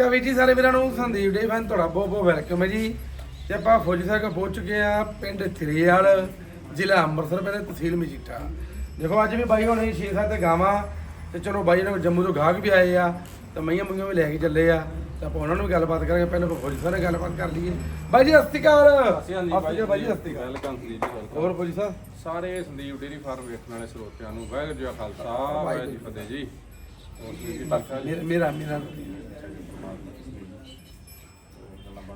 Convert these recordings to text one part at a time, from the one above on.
ਅਸਕਾ ਵੀਰ ਜੀ ਸਾਰੇ ਵੀਰਾਂ ਨੂੰ ਸੰਦੀਪ ਡੇ ਫੈਨ ਤੁਹਾਡਾ ਬਹੁਤ ਬਹੁਤ ਵੈਲਕਮ ਹੈ ਜੀ। ਤੇ ਆਪਾਂ ਫੌਜੀ ਸਾਹਿਬ ਪਹੁੰਚ ਚੁੱਕੇ ਆ ਪਿੰਡ ਥਰੀਵਾਲ ਜ਼ਿਲ੍ਹਾ ਅੰਮ੍ਰਿਤਸਰ ਪੈਂਦਾ ਤਹਿਸੀਲ ਮਜੀਠਾ। ਦੇਖੋ ਅੱਜ ਵੀ ਬਾਈ ਹੋਣੇ 6-7 ਤੇ ਗਾਵਾਂ ਤੇ ਚਲੋ ਬਾਈ ਨੇ ਜੰਮੂ ਤੋਂ ਗਾਹਕ ਵੀ ਆਏ ਆ ਤੇ ਮਈਆਂ ਮੁਈਆਂ ਵੀ ਲੈ ਕੇ ਚੱਲੇ ਆ ਤੇ ਆਪਾਂ ਉਹਨਾਂ ਨੂੰ ਵੀ ਗੱਲਬਾਤ ਕਰਾਂਗੇ ਪਹਿਲਾਂ ਆਪਾਂ ਫੌਜੀ ਸਾਹਿਬ ਨਾਲ ਗੱਲਬਾਤ ਕਰ ਲਈਏ। ਬਾਈ ਜੀ ਅਸਤਿਕਾਰ ਅਸਤਿਕਾਰ ਬਾਈ ਜੀ ਅਸਤਿਕਾਰ ਵੈਲਕਮ ਸੰਦੀਪ ਜੀ ਹੋਰ ਫੌਜੀ ਸਾਹਿਬ? ਸਾਰੇ ਸੰਦੀਪ ਡੇਰੀ ਫਾਰਮ ਵੇਖਣ ਵਾਲੇ ਸਰੋਤਿਆਂ ਨੂੰ ਵਾਹਿਗੁਰੂ ਜੀ ਖਾਲਸਾ ਵਾਹਿਗੁਰੂ ਜੀ ਫਤਿਹ ਜੀ। ਮੇਰਾ ਮੇਰਾ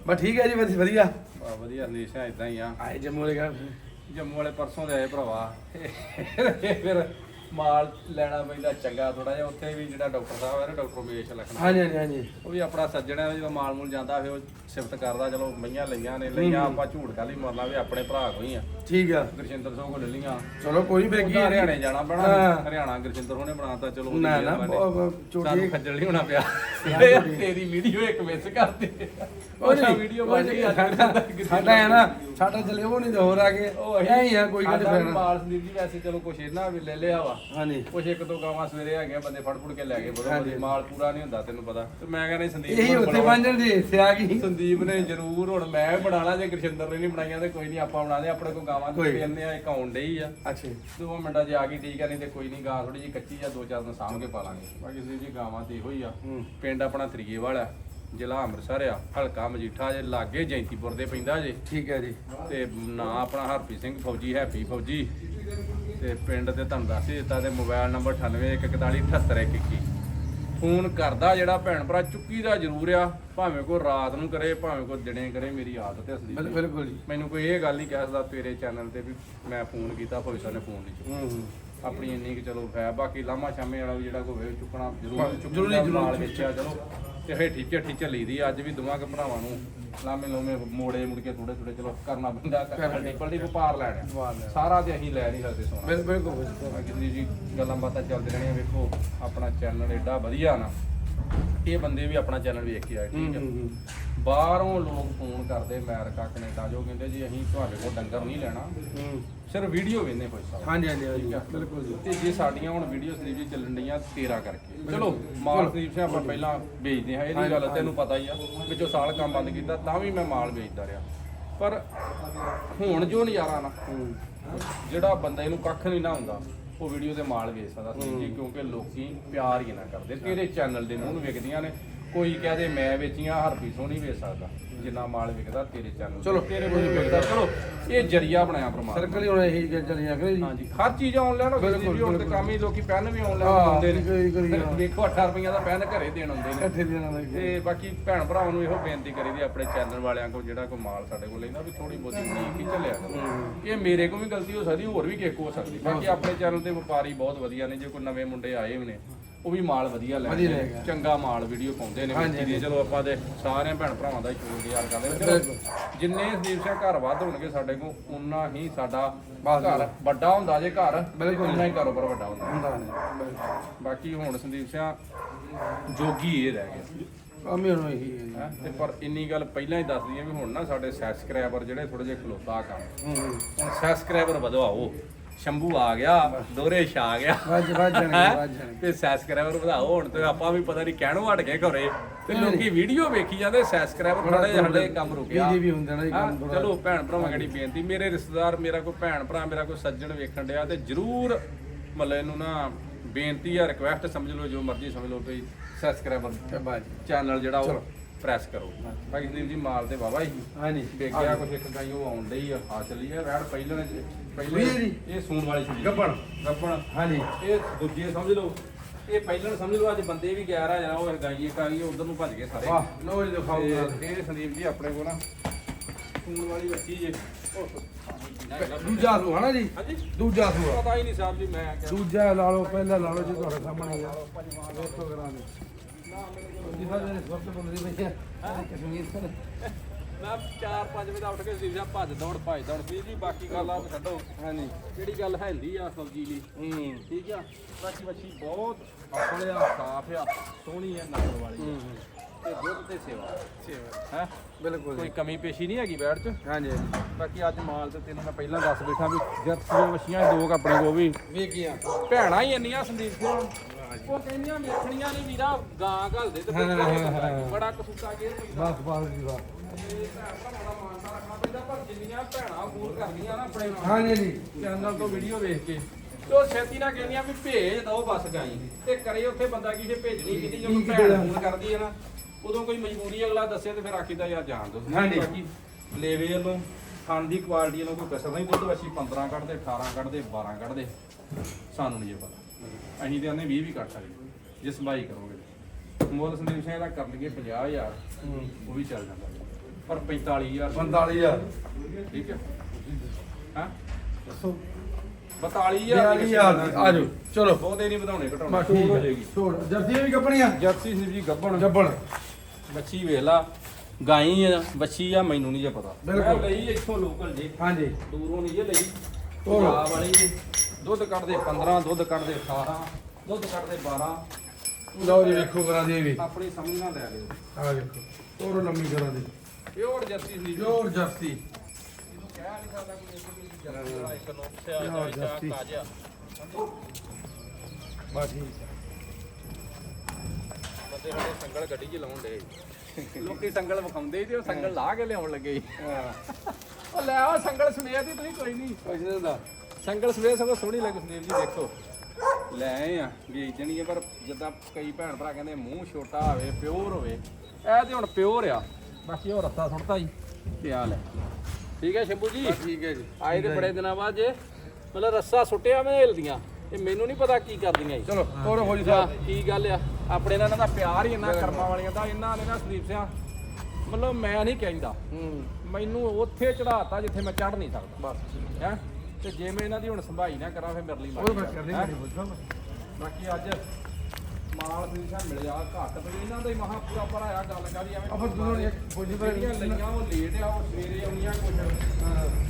ਬਸ ਠੀਕ ਹੈ ਜੀ ਵਧੀਆ ਵਧੀਆ। ਬਾ ਵਧੀਆ ਹਮੇਸ਼ਾ ਇਦਾਂ ਹੀ ਆ। ਆਏ ਜੰਮੂ ਵਾਲੇ ਘਰ। ਜੰਮੂ ਵਾਲੇ ਪਰਸੋਂ ਦੇ ਆਏ ਭਰਾਵਾ। ਫਿਰ ਮਾਲ ਲੈਣਾ ਪੈਂਦਾ ਚੰਗਾ ਥੋੜਾ ਜਿਹਾ। ਉੱਥੇ ਵੀ ਜਿਹੜਾ ਡਾਕਟਰ ਸਾਹਿਬ ਹੈ ਨਾ ਡਾਕਟਰ ਉਮੇਸ਼ ਲਖਣਾ। ਹਾਂਜੀ ਹਾਂਜੀ ਹਾਂਜੀ। ਉਹ ਵੀ ਆਪਣਾ ਸੱਜਣ ਹੈ ਜਦੋਂ ਮਾਲ ਮੂਲ ਜਾਂਦਾ ਫਿਰ ਉਹ ਸਿਫਤ ਕਰਦਾ ਚਲੋ ਮਈਆਂ ਲਈਆਂ ਨੇ ਲਈਆਂ ਆਪਾਂ ਝੂਠ ਕਾਲੀ ਮਾਰਨਾ ਵੀ ਆਪਣੇ ਭਰਾ ਕੋਈ ਆ। ਠੀਕ ਆ। ਗੁਰਸ਼ਿੰਦਰ ਸਿੰਘ ਕੋਲ ਲਈਆਂ। ਚਲੋ ਕੋਈ ਵੀ ਕੀ ਹਰਿਆਣੇ ਜਾਣਾ ਪੈਣਾ। ਹਾਂ। ਹਰਿਆਣਾ ਗੁਰਜਿੰਦਰ ਹੋਣੇ ਬਣਾਤਾ ਚਲੋ ਨਾ ਨਾ ਝੂਠੀ ਖੱਜਲ ਨਹੀਂ ਹੋਣਾ ਪਿਆ। ਤੇਰੀ ਵੀਡੀਓ ਇੱਕ ਮਿਸ ਕਰਤੇ। ਉਹ ਉਹਦਾ ਨਹੀਂ ਵੀਡੀਓ ਉਹ ਬਣ ਨਹੀਂ, ਗਈ ਅੱਜ ਸਾਡਾ ਗੁਰਜਿੰਦਰ ਸਾਡਾ ਹੈ ਨਾ ਸਾਡਾ ਚਲੇ ਉਹ ਨਹੀਂ ਤੇ ਹੋਰ ਆ ਗਏ। ਉਹ ਐ ਹੀ ਆ ਕੋਈ ਗੱਲ ਸਾਡਾ ਵੀ ਨਹੀਂ ਮਾਲ ਸੰਦੀਪ ਜੀ ਵੈਸੇ ਚਲੋ ਕੁਛ ਇਹਨਾਂ ਵੀ ਲੈ ਲਿਆ ਵਾ। ਹਾਂਜੀ। ਕੁਛ ਇੱਕ ਦੋ ਗਾਵਾਂ ਸਵੇਰੇ ਹੈਗੇ ਆ, ਬੰਦੇ ਫੜ ਫੁੜ ਕੇ ਲੈ ਗਏ ਬਰੋ ਹਾਂਜੀ। ਬੜੀ ਮਾਲ ਪੂਰਾ ਨਹੀਂ ਹੁੰਦਾ ਤੈਨੂੰ ਪਤਾ। ਤੇ ਮੈਂ ਕਹਿੰਦਾ ਸੰਦੀਪ ਇਹੀ ਨੂੰ ਉੱਥੇ ਬਣਾਉਣਾ। ਬੰਜਣ ਦੀ ਸਿਆ ਗਈ। ਸੰਦੀਪ ਨੇ ਜ਼ਰੂਰ ਹੁਣ ਮੈਂ ਬਣਾਣਾ ਜੇ ਗੁਰਸ਼ਿੰਦਰ ਨੇ ਨਹੀਂ ਬਣਾਈਆਂ ਤੇ ਕੋਈ ਨਹੀਂ ਆਪਾਂ ਬਣਾ ਦੇ ਆਪਣੇ ਕੋਲ ਗਾਵਾਂ। ਤੇ ਪੈਂਦੇ ਆ ਇੱਕ ਆਉਣ ਡਈ ਆ। ਅੱਛਾ ਦੋ ਮਿੰਟਾਂ 'ਚ ਆ ਗਈ ਠੀਕ ਆ ਨਹੀਂ ਤੇ ਕੋਈ ਨਹੀਂ ਗਾਂ ਥੋੜੀ ਜਿਹੀ ਕੱਚੀ ਆ ਦੋ ਚਾਰ ਦਿਨ ਸਾਂਭ ਕੇ ਪਾ ਲਾਂਗੇ। ਬਾਕੀ ਸੰਦੀਪ ਜੀ ਗਾਵਾਂ ਤੇ ਇਹੋ ਹੀ ਆ। ਪਿੰਡ ਆਪਣਾ ਤਰੀਏਵਾਲ ਆ। ਜ਼ਿਲ੍ਹਾ ਅੰਮ੍ਰਿਤਸਰ ਆ ਹਲਕਾ ਮਜੀਠਾ ਜੇ ਲਾਗੇ ਜੈਂਤੀਪੁਰ ਦੇ ਪੈਂਦਾ ਜੇ। ਠੀਕ ਹੈ ਜੀ। ਤੇ ਨਾਂ ਆਪਣਾ ਹਰਪ੍ਰੀਤ ਸਿੰਘ ਫੌਜੀ ਹੈਪੀ ਫੌਜੀ। ਤੇ ਪਿੰਡ ਤੇ ਤੁਹਾਨੂੰ ਦੱਸ ਹੀ ਦਿੱਤਾ ਤੇ ਮੋਬਾਈਲ ਨੰਬਰ 9814478121 ਫੋਨ ਕਰਦਾ ਜਿਹੜਾ ਭੈਣ ਭਰਾ ਚੁੱਕੀ ਦਾ ਜ਼ਰੂਰ ਆ ਭਾਵੇਂ ਕੋਈ ਰਾਤ ਨੂੰ ਕਰੇ ਭਾਵੇਂ ਕੋਈ ਦਿਨੇ ਕਰੇ ਮੇਰੀ ਆਦਤ ਹੈ ਅਸਲੀ। ਬਿਲਕੁਲ ਜੀ। ਮੈਨੂੰ ਕੋਈ ਇਹ ਗੱਲ ਨਹੀਂ ਕਹਿ ਸਕਦਾ ਤੇਰੇ ਚੈਨਲ ਤੇ ਵੀ ਮੈਂ ਫੋਨ ਕੀਤਾ ਸਾਹਿਬ ਨੇ ਫੋਨ ਨਹੀਂ ਚੁੱਕਿਆ। ਆਪਣੀ ਇੰਨੀ ਕਿ ਚਲੋ ਹੈ ਬਾਕੀ ਲਾਮਾ ਛਾਮੇ ਵਾਲਾ ਵੀ ਜਿਹੜਾ ਕੋਈ ਹੋਵੇ ਚੁੱਕਣਾ ਜ਼ਰੂਰ ਜ਼ਰੂਰੀ- ਚੁੱਕਣਾ ਜ਼ਰੂਰੀ। ਨਾਲ ਵੇਚਿਆ ਚਲੋ। ਤੇ ਹੇ ਠੀਚੇ ਠੀਚੇ ਲਈਦੀ ਆ। ਅੱਜ ਵੀ ਦੋਵਾਂ ਕੇ ਭਰਾਵਾਂ ਨੂੰ ਲਾਮੇ ਲੋਮੇ ਮੋੜੇ ਮੁੜ ਕੇ ਥੋੜੇ ਥੋੜੇ ਚਲੋ ਕਰਨਾ ਪੈਂਦਾ ਕਰਨਾ ਦੀ ਵਪਾਰ ਲੈਣਾ। ਸਾਰਾ ਤੇ ਅਸੀਂ ਲੈ ਨਹੀਂ ਸਕਦੇ ਸੋਨਾ ਬਿਲ- ਬਿਲਕੁਲ ਜੀ ਗੱਲਾਂ ਬਾਤਾਂ ਚੱਲਦੇ ਰਹਿਣੀਆਂ ਵੇਖੋ ਆਪਣਾ ਚੈਨਲ ਐਡਾ ਵਧੀਆ ਨਾ ਇਹ ਬੰਦੇ ਵੀ ਆਪਣਾ ਚੈਨਲ ਵੇਖ ਕੇ ਆਏ ਠੀਕ ਹੈ। ਬਾਹਰੋਂ ਲੋਕ ਫੋਨ ਕਰਦੇ ਅਮਰੀਕਾ ਕੈਨੇਡਾ ਜੋ ਕਹਿੰਦੇ ਜੀ ਅਸੀਂ ਤੁਹਾਡੇ ਕੋਲ ਡੰਗਰ ਨਹੀਂ ਲੈਣਾ। ਸਿਰਫ ਵੀਡੀਓ ਵੇਖਦੇ ਕੋਈ ਸਾਹਿਬ। ਹਾਂਜੀ ਹਾਂਜੀ ਠੀਕ। ਬਿਲਕੁਲ ਜੀ। ਤੇ ਜੇ ਸਾਡੀਆਂ ਹੁਣ ਵੀਡੀਓ ਸਲੀਪ ਜੀ ਚੱਲਣ ਡੀਆਂ 13 ਕਰਕੇ। ਚਲੋ ਮਾਲ ਸਲੀਪ ਸੇ ਆਪਾਂ ਪਹਿਲਾਂ ਵੇਚਦੇ ਹਾਂ ਇਹਦੀ ਗੱਲ ਤੈਨੂੰ ਪਤਾ ਹੀ ਆ ਵਿੱਚੋਂ ਸਾਲ ਕੰਮ ਬੰਦ ਕੀਤਾ ਤਾਂ ਵੀ ਮੈਂ ਮਾਲ ਵੇਚਦਾ ਰਿਹਾ। ਪਰ ਹੁਣ ਜੋ ਨਜ਼ਾਰਾ ਨਾ ਜਿਹੜਾ ਬੰਦਾ ਇਹਨੂੰ ਕੱਖ ਨਹੀਂ ਨਾ ਹੁੰਦਾ ਉਹ ਵੀਡੀਓ ਤੇ ਮਾਲ ਵੇਚ ਸਕਦਾ ਸੀ ਜੀ ਕਿਉਂਕਿ ਲੋਕੀ ਪਿਆਰ ਹੀ ਨਾ ਕਰਦੇ। ਤੇਰੇ ਚੈਨਲ ਦੇ ਨੂੰ ਵੇਖਦੀਆਂ ਨੇ ਕੋਈ ਕਹਦੇ ਮੈਂ ਵੇਚੀਆਂ ਹਰਪੀ ਸੋਣੀ ਵੇਚ ਸਕਦਾ। ਜਿੰਨਾ ਮਾਲ ਵਿਕਦਾ ਤੇਰੇ ਚੈਨਲ ਚਲੋ। ਤੇਰੇ ਕੋਲ ਵਿਕਦਾ। ਚਲੋ। ਇਹ ਜਰੀਆ ਬਣਾਇਆ ਪ੍ਰਮਾਤਮਾ। ਸਰਕਲ ਹੀ ਹੁਣ ਇਹੀ ਗੱਲ ਚੱਲੀਆਂ ਕਰੇ ਜੀ। ਹਾਂਜੀ ਹਰ ਚੀਜ਼ ਆਨਲਾਈਨ ਹੋ ਗਈ ਜੀ ਹੁਣ ਤੇ। ਕੰਮ ਹੀ ਲੋਕੀ ਪੈਨ ਵੀ ਆਨਲਾਈਨ ਆਉਂਦੇ ਨੇ। ਕਰੀ- ਕਰੀ। ਵੇਖੋ 8 ਰੁਪਈਆ ਦਾ ਪੈਨ ਘਰੇ ਦੇਣ ਆਉਂਦੇ ਨੇ। ਤੇ ਬਾਕੀ ਭੈਣ ਭਰਾਵਾਂ ਨੂੰ ਇਹੋ ਬੇਨਤੀ ਕਰੀਦੀ ਆਪਣੇ ਚੈਨਲ ਵਾਲਿਆਂ ਕੋਲ ਜਿਹੜਾ ਕੋਈ ਮਾਲ ਸਾਡੇ ਕੋਲ ਲੈਂਦਾ ਵੀ ਥੋੜੀ ਬਹੁਤੀ ਉਡੀਕ ਹੀ ਚੱਲਿਆ ਕਰੋ। ਇਹ ਮੇਰੇ ਕੋਲ ਵੀ ਗਲਤੀ ਹੋ ਸਕਦੀ ਹੋਰ ਵੀ ਕਿਸੇ ਕੋਲ ਹੋ ਸਕਦੀ। ਬਾਕੀ ਆਪਣੇ ਚੈਨਲ ਤੇ ਵਪਾਰੀ ਬਹੁਤ ਵਧੀਆ ਨੇ ਜੇ ਕੋਈ ਨਵੇਂ ਮੁੰਡੇ ਆਏ ਵੀ ਨੇ ਉਹ ਵੀ ਮਾਲ ਵਧੀਆ ਲੈ ਵਧੀਆ ਕੇ ਲੈ ਕੇ। ਚੰਗਾ ਮਾਲ ਵੀਡੀਓ ਪਾਉਂਦੇ ਨੇ ਹਾਂਜੀ, ਦੀ। ਚਲੋ ਆਪਾਂ ਦੇ ਸਾਰਿਆਂ ਭੈਣ ਭਰਾਵਾਂ ਦਾ ਸ਼ੁਕਰੀਆ ਕਰਦੇ ਨੇ ਚਲੋ ਜਿੰਨੇ ਸੰਦੀਪ ਸਿੰਘ ਘਰ ਵੱਧ ਹੋਣਗੇ ਸਾਡੇ ਕੋਲ ਉਨਾ ਹੀ ਸਾਡਾ ਬਸ ਘਰ ਵੱਡਾ ਹੁੰਦਾ ਜੇ ਘਰ ਬਿਲਕੁਲ। ਉਨਾ ਹੀ ਕਾਰੋਬਾਰ ਵੱਡਾ ਹੁੰਦਾ। ਹੁੰਦਾ ਨਹੀਂ। ਬਾਕੀ ਹੁਣ ਸੰਦੀਪ ਸਿੰਘ ਜੋਗੀ ਇਹ ਰਹਿ ਗਿਆ। ਹੀ ਹੁਣ ਇਹੀ ਹੈ ਜੀ। ਹੈਂ? ਤੇ ਪਰ ਇੰਨੀ ਗੱਲ ਪਹਿਲਾਂ ਹੀ ਦੱਸ ਦਈਏ ਵੀ ਹੁਣ ਨਾ ਸਾਡੇ ਸਬਸਕ੍ਰਾਈਬਰ ਜਿਹੜੇ ਥੋੜੇ ਜਿਹਾ ਖਲੋਤਾ ਕੰਮ। ਹੂੰ ਹੂੰ। ਹੁਣ ਸਬਸਕ੍ਰਾਈਬਰ ਵਧਵਾਓ ਸ਼ੰਭੂ ਆ ਗਿਆ ਦੋਰੇ ਆ ਗਿਆ। ਵੱਜ ਵੱਜ ਜਾਣਗੇ ਵੱਜ ਜਾਣਗੇ ਤੇ ਸਬਸਕ੍ਰਾਈਬਰ ਵਧਾਓ ਹੁਣ ਤੇ ਆਪਾਂ ਵੀ ਪਤਾ ਨਹੀਂ ਕਹਿਣੋਂ ਹਟ ਗਏ ਘਰੇ। ਤੇ ਲੋਕੀ ਵੀਡੀਓ ਵੇਖੀ ਜਾਂਦੇ ਸਬਸਕ੍ਰਾਈਬਰ ਥੋੜਾ ਜਿਹਾ ਸਾਡੇ ਕੰਮ ਰੁਕਿਆ। ਬੀਜੀ ਵੀ ਹੁੰਦਾ ਨਾ ਜੀ ਕੰਮ ਥੋੜਾ ਚਲੋ ਭੈਣ ਭਰਾਵਾਂ ਕਿਹੜੀ ਬੇਨਤੀ ਮੇਰੇ ਰਿਸ਼ਤੇਦਾਰ ਮੇਰਾ ਕੋਈ ਭੈਣ ਭਰਾ ਮੇਰਾ ਕੋਈ ਸੱਜਣ ਵੇਖਣ ਡਿਆ ਤੇ ਜਰੂਰ ਮਤਲਬ ਇਹਨੂੰ ਨਾ ਬੇਨਤੀ ਆ ਰਿਕਵੈਸਟ ਸਮਝ ਲਓ ਜੋ ਮਰਜ਼ੀ ਸਮਝ ਲਓ ਵੀ ਸਬਸਕ੍ਰਾਈਬਰ ਚੈਨਲ ਜਿਹੜਾ ਉਹ ਪ੍ਰੈਸ ਕਰੋ। ਬਾਕੀ ਸੰਦੀਪ ਜੀ ਮਾਲ ਤੇ ਵਾਵਾ ਹੀ। ਹਾਂਜੀ। ਵੇਖਿਆ ਕੁਛ ਇੱਕ ਗਾਈ ਉਹ ਆਉਣ ਡਈ ਆ। ਆ ਚੱਲੀ ਆ ਵੈੜ ਪਹਿਲਾਂ ਨੇ ਪਹਿਲਾਂ? ਇਹ ਸੂਣ ਵਾਲੀ ਸੀ ਗੱਬਣ। ਗੱਪਣ ਹਾਂਜੀ। ਇਹ ਦੂਜੇ ਸਮਝ ਲਓ। ਇਹ ਪਹਿਲਾਂ ਸਮਝ ਲਓ ਅੱਜ ਬੰਦੇ ਵੀ ਗਿਆ ਰਾ ਜਰਾ ਉਹ ਗਾਈ ਇੱਕ ਆ ਗਈ ਉਧਰ ਨੂੰ ਭੱਜ ਗਏ ਸਾਰੇ। ਵਾਹ ਲੋ ਜੀ ਦਿਖਾਓ ਤੇ ਇਹ ਸੰਦੀਪ ਜੀ ਆਪਣੇ ਕੋਲ ਨਾ ਸੂਣ ਵਾਲੀ ਬੱਚੀ ਜੇ। ਉਹ ਦੂਜਾ ਸੂ ਹਨਾ ਜੀ। ਹਾਂਜੀ। ਦੂਜਾ ਸੂ ਪਤਾ ਹੀ ਨਹੀਂ ਸਾਹਿਬ ਜੀ ਮੈਂ ਕਿਹਾ। ਦੂਜਾ ਲਾ ਲਓ ਪਹਿਲਾ ਲਾ ਲਓ ਜੀ ਤੁਹਾਡੇ ਸਾਹਮਣੇ ਆ। ਵੇਖੋ ਕਰਾਂ ਜੀ ਸਾਡੇ ਸਵਰਤ ਬੰਦੇ ਬਈ ਕਸ਼ਮੀਰ ਤੋਂ ਮੈਂ 4-5 ਵਜੇ ਦਾ ਉੱਠ ਕੇ ਸੀਜ਼ਾ ਭੱਜ ਦੌੜ ਭੱਜ ਦੌੜ। ਸੀ ਜੀ ਬਾਕੀ ਗੱਲ ਆ ਛੱਡੋ। ਹਾਂਜੀ। ਜਿਹੜੀ ਗੱਲ ਹੈਂਦੀ ਆ ਸਬਜ਼ੀ ਲਈ? ਹੂੰ। ਠੀਕ ਆ? ਬਾਕੀ ਮੱਛੀ ਬਹੁਤ ਅਸਲ ਆ ਸਾਫ਼ ਆ ਸੋਹਣੀ ਆ ਨਸਲ ਵਾਲੀ ਆ। ਤੇ ਦੁੱਧ ਤੇ ਸੇਵਾ। ਹੈ? ਬਿਲਕੁਲ ਕੋਈ ਕਮੀ ਪੇਸ਼ੀ ਨਹੀਂ ਹੈਗੀ ਬੈਠ ਚ? ਹਾਂਜੀ। ਬਾਕੀ ਅੱਜ ਮਾਲ ਤੇ ਤੈਨੂੰ ਮੈਂ ਪਹਿਲਾਂ ਦੱਸ ਬੈਠਾ ਵੀ ਜਰਸੀਆਂ ਮੱਛੀਆਂ ਦੋ ਆਪਣੇ ਕੋ ਵੀ ਵੇਖੀਆਂ। ਭੈਣਾਂ ਹੀ ਇੰਨੀਆਂ ਸੰਦੀਪ ਸਿੰਘ ਉਹ ਕਹਿੰਦੀਆਂ ਵੇਖਣੀਆਂ ਨਹੀਂ ਵੀਰਾ ਗਾਂ ਘਲਦੇ ਤੇ ਹਾਂ, ਫਿਰ ਹਾਂ, ਘਰ ਹਾਂ, ਹਾਂ। ਬੜਾ ਕਸੂਤਾ ਗੇਰ ਪੈਂਦਾ ਬਸ ਬਸ ਜੀ ਬਸ। ਤੇ ਭੈਣ ਭਰਾਵਾਂ ਦਾ ਮਾਨਤਾ ਰੱਖਣਾ ਪੈਂਦਾ ਪਰ ਜਿੰਨੀਆਂ ਭੈਣਾਂ ਫੋਨ ਕਰਦੀਆਂ ਨਾ ਆਪਣੇ ਨਾਲ। ਹਾਂਜੀ ਜੀ ਚੈਨਲ ਤੋਂ ਵੀਡੀਓ ਵੇਖ ਕੇ। ਤੇ ਉਹ ਛੇਤੀ ਨਾਲ ਕਹਿੰਦੀਆਂ ਵੀ ਭੇਜ ਦੋ ਬਸ ਗਾਈ ਤੇ ਕਰੇ ਉੱਥੇ ਬੰਦਾ ਕਿਸੇ ਭੇਜਣੀ ਕਿਤੇ ਜਦੋਂ ਕੀ ਭੈਣ ਕਿਤੇ ਫੋਨ ਕਰਦੀ ਹੈ ਨਾ ਉਦੋਂ ਕੋਈ ਮਜਬੂਰੀ ਅਗਲਾ ਦੱਸੇ ਤੇ ਫਿਰ ਆਖੀਦਾ ਯਾਰ ਜਾਣ ਦੋ। ਹਾਂਜੀ। ਬਾਕੀ ਲੇਵੇ ਵੱਲੋਂ ਖਾਣ ਦੀ ਕੁਆਲਿਟੀ ਵੱਲੋਂ ਕੋਈ ਕਸਰ ਨਹੀਂ ਦੁੱਧ ਵਸੀ 15 ਕੱਢਦੇ 18 ਕੱਢਦੇ 12 ਕੱਢਦੇ। ਸਾਨੂੰ ਨਹੀਂ ਜੇ ਪਤਾ। ਅਸੀਂ ਤੇ ਉਹਨੇ 20 ਵੀ ਕੱਢ ਸਕਦੇ ਜੇ ਸੰਭਾਈ ਕਰੋਗੇ। ਮੁੱਲ ਸੰਦੇਸ਼ ਇਹਦਾ ਕਰ ਲਈਏ 50000 ਉਹ ਵੀ ਚੱਲ ਜਾਂਦਾ। ਪਰ 45000 45000 ਠੀਕ ਹੈ। ਹਾਂ? ਦੱਸੋ। 42000 42000 ਦੀ ਆ ਜਾਓ। ਚਲੋ। ਬਹੁਤੇ ਨਹੀਂ ਵਧਾਉਣੇ ਘਟਾਉਣੇ। ਬਸ ਠੀਕ ਹੋ। ਜਾਏਗੀ ਛੋੜ ਜਰਸੀ ਵੀ ਕੱਪਣੀਆਂ ਜਰਸੀ ਸੀ ਜੀ ਗੱਬਣ ਜੱਬਣ ਬੱਚੀ ਵੇਖ ਲਾ। ਗਾਈ ਆ ਬੱਚੀ ਆ ਮੈਨੂੰ ਨਹੀਂ ਜੇ ਪਤਾ। ਬਿਲਕੁਲ। ਮੈਂ ਲਈ ਇੱਥੋਂ ਲੋਕਲ ਜੀ। ਹਾਂਜੀ। ਦੂਰੋਂ ਨਹੀਂ ਜੇ ਲਈ। ਪੰਜਾਬ ਵਾਲੀ ਜੀ। ਦੁੱਧ ਕੱਢਦੇ 15 ਦੁੱਧ ਕੱਢਦੇ 18 ਦੁੱਧ ਕੱਢਦੇ 12 ਲਓ ਜੀ ਵੇਖੋ ਕਰਾਂ ਦੀ ਇਹ ਵੀ। ਆਪਣੀ ਸਮਝ ਨਾਲ ਲੈ ਲਿਓ। ਆ ਵੇਖੋ ਤੋਰੋ ਲੰਮੀ ਕਰਾਂ ਦੀ। ਪਿਓਰ ਜਰਸੀ ਸੀ ਪਿਓਰ ਜਰਸੀ। ਇਹਨੂੰ ਕਹਿ ਨਹੀਂ ਸਕਦਾ ਕੋਈ ਇੱਕ ਜਰਸੀ ਵਾਲਾ ਇੱਕ ਨੁਕਸਿਆ ਜਾਂ ਜਰਸੀ। ਤਾਜ਼ਾ। ਬਸ ਠੀਕ। ਹੈ। ਬੰਦੇ ਸੰਗਲ ਗੱਡੀ 'ਚ ਲਾਉਣ ਦੇ ਲੋਕੀ ਸੰਗਲ ਵਿਖਾਉਂਦੇ ਤੇ ਉਹ ਸੰਗਲ ਲਾ ਕੇ ਲਿਆਉਣ ਲੱਗੇ। ਉਹ ਲੈ ਆ ਸੰਗਲ ਸਵੇਰ ਦੀ ਤੁਸੀਂ ਕੋਈ ਨਹੀਂ। ਨਹੀਂ ਹੁੰਦਾ। ਸੰਗਲ ਸਵੇਰ ਸਗੋਂ ਸੋਹਣੀ ਲੱਗ ਸੁਨੀਲ ਜੀ ਦੇਖੋ। ਲੈ ਆਏ ਆ ਵੇਚਣੀ ਆ ਪਰ ਜਿੱਦਾਂ ਕਈ ਭੈਣ ਭਰਾ ਕਹਿੰਦੇ ਮੂੰਹ ਛੋਟਾ ਹੋਵੇ ਪਿਓਰ ਹੋਵੇ ਇਹ ਤੇ ਹੁਣ ਪਿਓਰ ਆ। ਬਾਕੀ ਉਹ ਰੱਸਾ ਸੁੱਟਦਾ ਜੀ। ਤੇ ਆ ਲੈ। ਠੀਕ ਹੈ ਸ਼ੰਭੂ ਜੀ? ਠੀਕ ਹੈ ਜੀ। ਆਏ ਤੇ ਬੜੇ ਦਿਨਾਂ ਬਾਅਦ ਜੇ। ਮਤਲਬ ਰੱਸਾ ਸੁੱਟਿਆ ਮੈਂ ਹਿਲਦੀਆਂ ਤੇ ਮੈਨੂੰ ਨਹੀਂ ਪਤਾ ਕੀ ਕਰਦੀਆਂ ਜੀ। ਚਲੋ ਤੋਰੋ ਹੋ ਜੀ ਸਾਹਿਬ। ਕੀ ਗੱਲ ਆ? ਆਪਣੇ ਨਾਲ ਇਹਨਾਂ ਦਾ ਪਿਆਰ ਹੀ ਇੰਨਾ ਕਰਮਾਂ ਵਾਲੀਆਂ ਦਾ ਇਹਨਾਂ ਨੇ ਨਾ ਸੰਦੀਪ ਸਿਆ ਮਤਲਬ ਮੈਂ ਨਹੀਂ ਕਹਿੰਦਾ। ਹੂੰ। ਮੈਨੂੰ ਉੱਥੇ ਚੜਾਤਾ ਜਿੱਥੇ ਮੈਂ ਚੜ ਨਹੀਂ ਸਕਦਾ। ਬਸ। ਹੈ? ਤੇ ਜੇ ਮੈਂ ਇਹਨਾਂ ਦੀ ਹੁਣ ਸੰਭਾਈ ਨਾ ਕਰਾਂ ਫਿਰ ਮੇਰੇ ਲਈ ਮਾੜੀ ਗੱਲ, ਹੈਂ? ਬਾਕੀ ਅੱਜ ਮਾਲ ਸਿਆ ਮਿਲਿਆ ਘੱਟ ਤੇ ਇਹਨਾਂ ਦਾ ਹੀ ਮਹਾ ਪੂਰਾ ਭਰਾਇਆ ਗੱਲ ਕਰੀ ਐਵੇਂ ਆਪਾਂ ਦੋਨੋਂ ਨੇ ਪਰ ਜਿਹੜੀਆਂ ਲਈਆਂ ਉਹ ਲੇਟ ਆ ਉਹ ਸਵੇਰੇ ਆਉਣੀਆਂ ਕੁਝ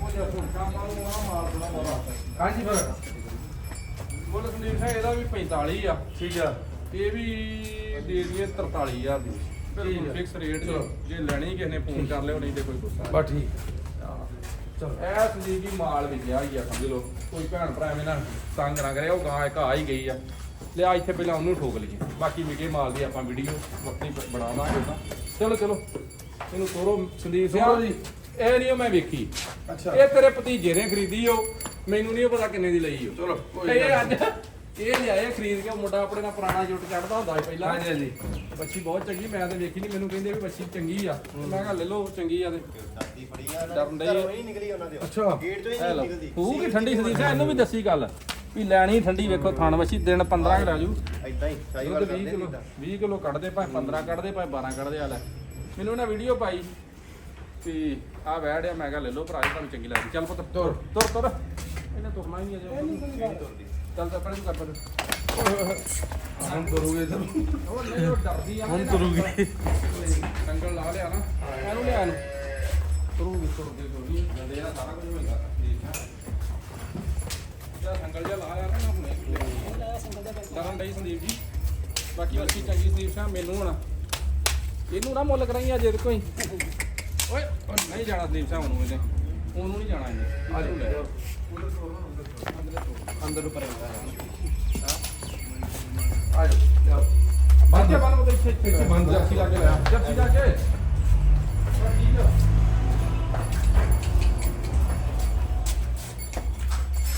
ਕੁਝ ਹੁਣਕਾਂ ਮਾਰੂ ਆ ਮਾਲ ਬੜਾ ਬੜਾ ਹਾਂਜੀ ਫਿਰ ਮੁੱਲ ਸੰਦੀਪ ਸਿਆ ਇਹਦਾ ਵੀ 45 ਆ। ਠੀਕ ਆ। ਇਹ ਵੀ ਦੇ ਦਈਏ 43000 ਦੀ। ਬਿਲਕੁਲ। Fix rate. ਜੇ ਲੈਣੀ ਕਿਸੇ ਨੇ ਫੋਨ ਕਰ ਲਿਓ ਨਹੀਂ ਤੇ ਕੋਈ ਗੁੱਸਾ ਬਸ ਠੀਕ ਸੰਦੀਪ ਜੀ ਮਾਲ ਵੀ ਗਿਆ ਹੀ ਆ ਸਮਝ ਲਓ। ਕੋਈ ਭੈਣ ਭਰਾ ਐਵੇਂ ਨਾ ਤੰਗ ਨਾ ਕਰੇ ਉਹ ਗਾਂ ਇੱਕ ਆ ਹੀ ਗਈ ਆ। ਲਿਆ ਇੱਥੇ ਪਹਿਲਾਂ ਉਹਨੂੰ ਠੋਕ ਲਈਏ। ਬਾਕੀ ਵਿਕੇ ਮਾਲ ਦੀ ਆਪਾਂ ਵੀਡੀਓ ਵੱਖਰੀ ਬ- ਬਣਾ ਦਾਂਗੇ ਤਾਂ। ਚਲੋ ਚਲੋ। ਇਹਨੂੰ ਤੋਰੋ ਸੰਦੀਪ ਸਿੰਘ। ਜੀ। ਇਹ ਨਹੀਂ ਉਹ ਮੈਂ ਵੇਖੀ। ਅੱਛਾ। ਇਹ ਤੇਰੇ ਭਤੀਜੇ ਨੇ ਖਰੀਦੀ ਓ। ਮੈਨੂੰ ਨਹੀਂ ਪਤਾ ਕਿੰਨੇ ਦੀ ਲਈ ਓ। ਚਲੋ ਕੋਈ ਇਹ ਅੱਜ ਇਹ ਲਿਆਏ ਖਰੀਦ ਕੇ ਮੁੰਡਾ ਆਪਣੇ ਨਾਲ ਪੁਰਾਣਾ ਜੁੱਟ ਚੜਦਾ ਹੁੰਦਾ ਸੀ ਪਹਿਲਾਂ। ਹਾਂਜੀ ਹਾਂਜੀ। ਬੱਚੀ ਬਹੁਤ ਚੰਗੀ ਮੈਂ ਤਾਂ ਵੇਖੀ ਨਹੀਂ ਮੈਨੂੰ ਕਹਿੰਦੇ ਵੀ ਬੱਚੀ ਚੰਗੀ ਆ। ਤੇ ਮੈਂ ਕਿਹਾ ਲੈ ਲਓ ਚੰਗੀ ਆ ਤੇ। ਦਾਦੀ ਫੜੀ ਆ ਡਰਨ ਡਈ ਆ। ਘਰੋਂ ਹੀ ਨਿਕਲੀ ਉਹਨਾਂ ਦੇ। ਅੱਛਾ। ਗੇਟ ਤੋਂ ਹੀ ਇਹ ਨਹੀਂ ਲਓ। ਨਿਕਲਦੀ। ਹੋਊਗੀ ਠੰਡੀ ਸਦੀਕ ਹੈ ਇਹਨੂੰ ਵੀ ਦੱਸੀ ਗੱਲ ਵੀ ਲੈਣੀ ਠੰਡੀ ਵੇਖੋ ਥਣ ਵਛੀ ਦਿਨ 15 ਕਿ ਰਾਜੂ ਐਦਾਂ ਹੀ ਸਾਈ ਦੁੱਧ ਵਾਲ 20 ਕਰਦੇ ਕਿਲੋ ਨਹੀਂ 20 ਕਿਲੋ ਕੱਢਦੇ ਭਾਵੇਂ 15 ਕੱਢਦੇ ਭਾਵੇਂ 12 ਕੱਢਦੇ ਆ ਲੈ। ਮੈਨੂੰ ਨਾ ਵੀਡੀਓ ਪਾਈ ਵੀ ਆ ਵੈੜ ਆ ਮੈਂ ਕਿਹਾ ਲੈ ਲਓ ਭਰਾ ਜੀ ਤੁਹਾਨੂੰ ਚੰਗੀ ਲੱਗਦੀ। ਚੱਲ ਪੁੱਤ ਤੁਰ। ਤੁਰ ਤੁਰ। ਇਹਨੇ ਤੁਰਨਾ ਹੀ ਨਹੀਂ ਅਜੇ। ਚੱਲ ਤਾਂ ਪਰੇ ਨੂੰ ਕਰ ਪਰੇ ਹੁਣ ਤੁਰੂਗੇ ਇਧਰ ਉਹ ਨਹੀਂ ਉਹ ਡਰਦੀ ਆ। ਹੁਣ ਤੁਰੂਗੀ। ਸੰਗਲ ਲਾ ਲਿਆ ਨਾ। ਇਹਨੂੰ ਲਿਆ ਇਹਨੂੰ। ਤੁਰੂਗੀ ਤੁਰਦੀ ਤੁਰਦੀ। ਜਦੇ ਆ ਸਾਰਾ ਕੁਝ ਹੋਏਗਾ। ਜਿਹੜਾ ਸੰਗਲ ਜਿਹਾ ਲਾ ਲਿਆ ਨਾ ਹੁਣੇ। ਡਰਨ ਡਈ ਸੰਦੀਪ ਜੀ। ਬਾਕੀ ਚੰਗੀ ਸੰਦੀਪ ਸਾਹਿਬ ਮੈਨੂੰ ਹੁਣ। ਇਹਨੂੰ ਨਾ ਮੁੱਲ ਕਰਾਈ ਅੱਜ ਇਹਦੇ ਕੋਈ ਓਏ ਉਹ ਨਹੀਂ ਜਾਣਾ ਸੰਦੀਪ ਸਾਹਿਬ ਨੂੰ ਇਹਨੇ। ਉਹਨੂੰ ਨਹੀਂ ਜਾਣਾ ਇਹਨੇ। ਲੈ। ਅੰਦਰ ਨੂੰ ਪਰੇ ਆ ਜਾਓ ਬੰਦ। ਜਾ ਬੰਦ ਇੱਥੇ ਇੱਥੇ ਬੰਦ। ਜਾ। ਜਰਸੀ ਲਾ ਕੇ ਲਿਆ ਜਰਸੀ ਲਾ ਕੇ। ਬਸ ਠੀਕ ਆ